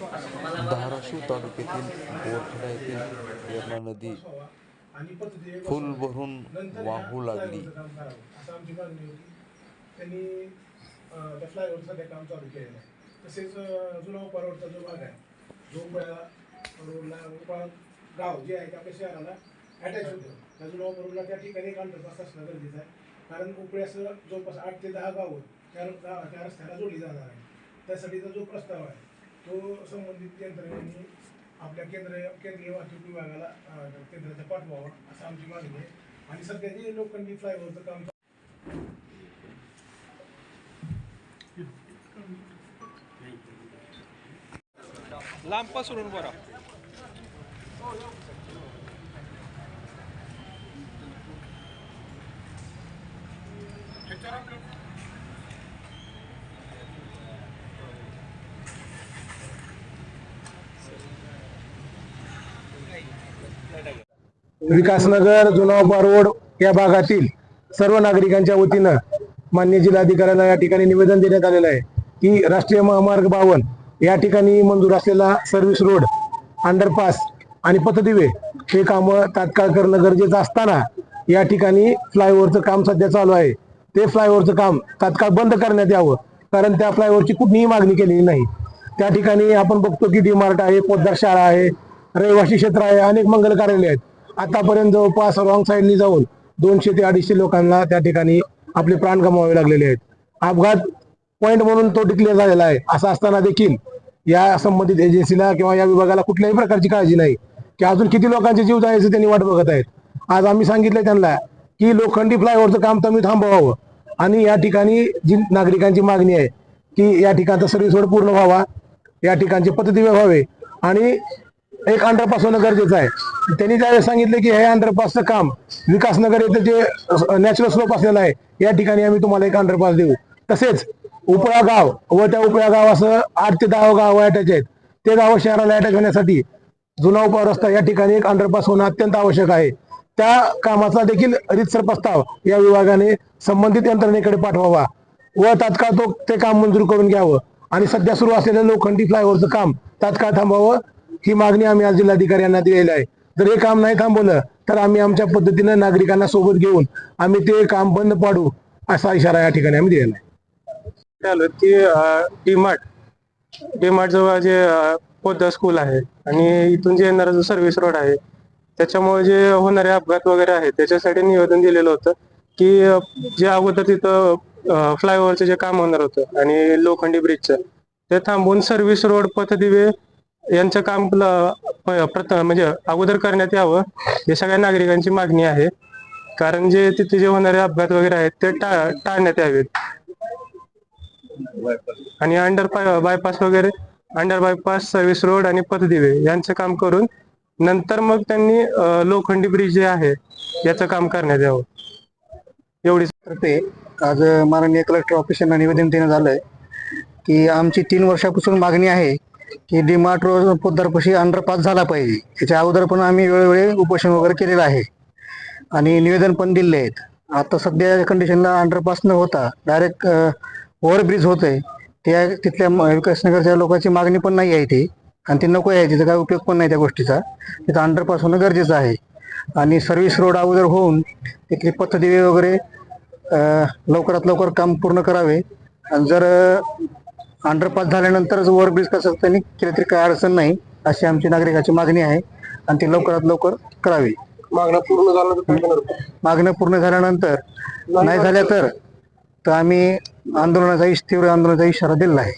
धाराशिव तालुक्यातील बोरखेडा येथील पेरणा नदी फुल भरून वाहू लागली. असं आमची होती त्यांनी त्या फ्लायओव्हर सध्या काम चालू केलेलं आहे. तसेच अं, जुना उपरोडचा जो भाग आहे जो रोडला उपळा गाव जे आहे ते आपल्या शहराला अटॅच होतं. त्या जुना रोडला त्या ठिकाणी एक अंडरपास असणं गरजेचं आहे. कारण उपळ्यासह जवळपास आठ ते दहा गावं त्या त्या रस्त्याला जोडली जाणार आहे. त्यासाठीचा जो प्रस्ताव आहे तो संबंधित यंत्रणांनी आपल्या केंद्र केंद्रीय वाहतूक विभागाला केंद्राचा पाठवावा असं आमची मागणी आहे. आणि सध्या जे लोखंडी फ्लायओव्हरचं काम लांबपासून बरा विकासनगर जुनावपा रोड या भागातील सर्व नागरिकांच्या वतीनं मान्य जिल्हाधिकाऱ्यांना या ठिकाणी निवेदन देण्यात आलेलं आहे की राष्ट्रीय महामार्ग बावन या ठिकाणी मंजूर असलेला सर्व्हिस रोड अंडरपास आणि पथदिवे हे कामं तात्काळ करणं गरजेचं असताना या ठिकाणी फ्लायओव्हरचं काम सध्या चालू आहे. ते फ्लायओव्हरचं काम तात्काळ बंद करण्यात यावं कारण त्या फ्लायओव्हरची कुठलीही मागणी केलेली नाही. त्या ठिकाणी आपण बघतो की डी मार्ट आहे पोद्दार शाळा आहे रहिवासी क्षेत्र आहे अनेक मंगल कार्यालय आहेत. आतापर्यंत जवळपास रॉंग साईडनी जाऊन दोनशे ते अडीचशे लोकांना त्या ठिकाणी आपले प्राण गमावे लागलेले आहेत. अपघात पॉईंट म्हणून तो डिक्लेअर झालेला आहे. असं असताना देखील या संबंधित एजन्सीला किंवा या विभागाला कुठल्याही प्रकारची काळजी नाही की अजून किती लोकांचे जीव जायचे त्यांनी वाट बघत आहेत. आज आम्ही सांगितलं त्यांना की लोखंडी फ्लायओव्हरचं काम तुम्ही थांबवावं. आणि या ठिकाणी जी नागरिकांची मागणी आहे की या ठिकाणचा सर्व्हिस रोड पूर्ण व्हावा या ठिकाणचे पद्धती व्हावे आणि एक अंडरपास होणं गरजेचं आहे. त्यांनी त्यावेळेस सांगितलं की हे अंडरपासचं काम विकासनगर येथे जे नॅचरल स्लोप असलेलं आहे या ठिकाणी आम्ही तुम्हाला एक अंडरपास देऊ. तसेच उपळा गाव व त्या उपळा गाव असं आठ ते दहा गाव अटॅच आहेत. ते गाव शहराला अटॅच होण्यासाठी जुना उपा रस्ता या ठिकाणी एक अंडरपास होणं अत्यंत आवश्यक आहे. त्या कामाचा देखील रितसर प्रस्ताव या विभागाने संबंधित यंत्रणेकडे पाठवावा व तात्काळ तो ते काम मंजूर करून घ्यावं. आणि सध्या सुरू असलेलं लोखंडी फ्लायओव्हरचं काम तात्काळ थांबावं. ही मागणी आम्ही आज जिल्हाधिकाऱ्यांना दिलेली आहे. जर हे काम नाही थांबवलं तर आम्ही आमच्या पद्धतीनं नागरिकांना सोबत घेऊन आम्ही ते काम बंद पाडू असा इशारा या ठिकाणी आम्ही दिलेला आहे. आलो की डीमार्ट डीमार्ट जवळ जे पोद्दा स्कूल आहे आणि इथून जे येणारा जो सर्व्हिस रोड आहे त्याच्यामुळे जे होणारे अपघात वगैरे आहेत त्याच्यासाठी निवेदन दिलेलं होतं की जे अगोदर तिथं फ्लायओव्हरचं जे काम होणार होतं आणि लोखंडी ब्रिजचं ते थांबवून सर्व्हिस रोड पथदिवे यांचं काम प्रथम म्हणजे अगोदर करण्यात यावं हे सगळ्या नागरिकांची मागणी आहे. कारण जे तिथे जे होणारे अपघात वगैरे आहेत ते टाळण्यात यावेत. आणि अंडर बायपास वगैरे अंडर बायपास सर्व्हिस रोड आणि पथदिवे यांचं काम करून नंतर मग त्यांनी लोखंडी ब्रिज जे आहे याचं काम करण्यात यावं. एवढी तर्फे आज माननीय कलेक्टर ऑफिस निवेदन देण्यात आलंय की आमची तीन वर्षापासून मागणी आहे की डिमार्ट रोड पोद्दारपाशी अंडरपास झाला पाहिजे. याच्या अगोदर पण आम्ही वेळोवेळी उपोषण वगैरे केलेलं आहे. आणि निवेदन पण दिले आहेत. आता सध्या कंडिशनला अंडरपास न होता डायरेक्ट ओव्हरब्रिज होतंय. त्या तिथल्या म- विकासनगरच्या लोकांची मागणी पण नाही आहे ती आणि ती नको आहे तिचा काय उपयोग पण नाही त्या गोष्टीचा. तिथं अंडरपास होणं गरजेचं आहे. आणि सर्व्हिस रोड अगोदर होऊन तिथली पथदिवे वगैरे लवकरात लवकर काम पूर्ण करावे. आणि जर अंडरपास झाल्यानंतरच ओव्हरब्रिज कसं त्यांनी केलं तरी काय अडचण नाही. अशी आमची नागरिकाची मागणी आहे आणि ती लवकरात लवकर करावी. मागण्या पूर्ण झालं मागण्या पूर्ण झाल्यानंतर नाही झाल्या तर तर आम्ही आंदोलनाचा इश- तीव्र आंदोलनाचा इशारा दिलेला आहे.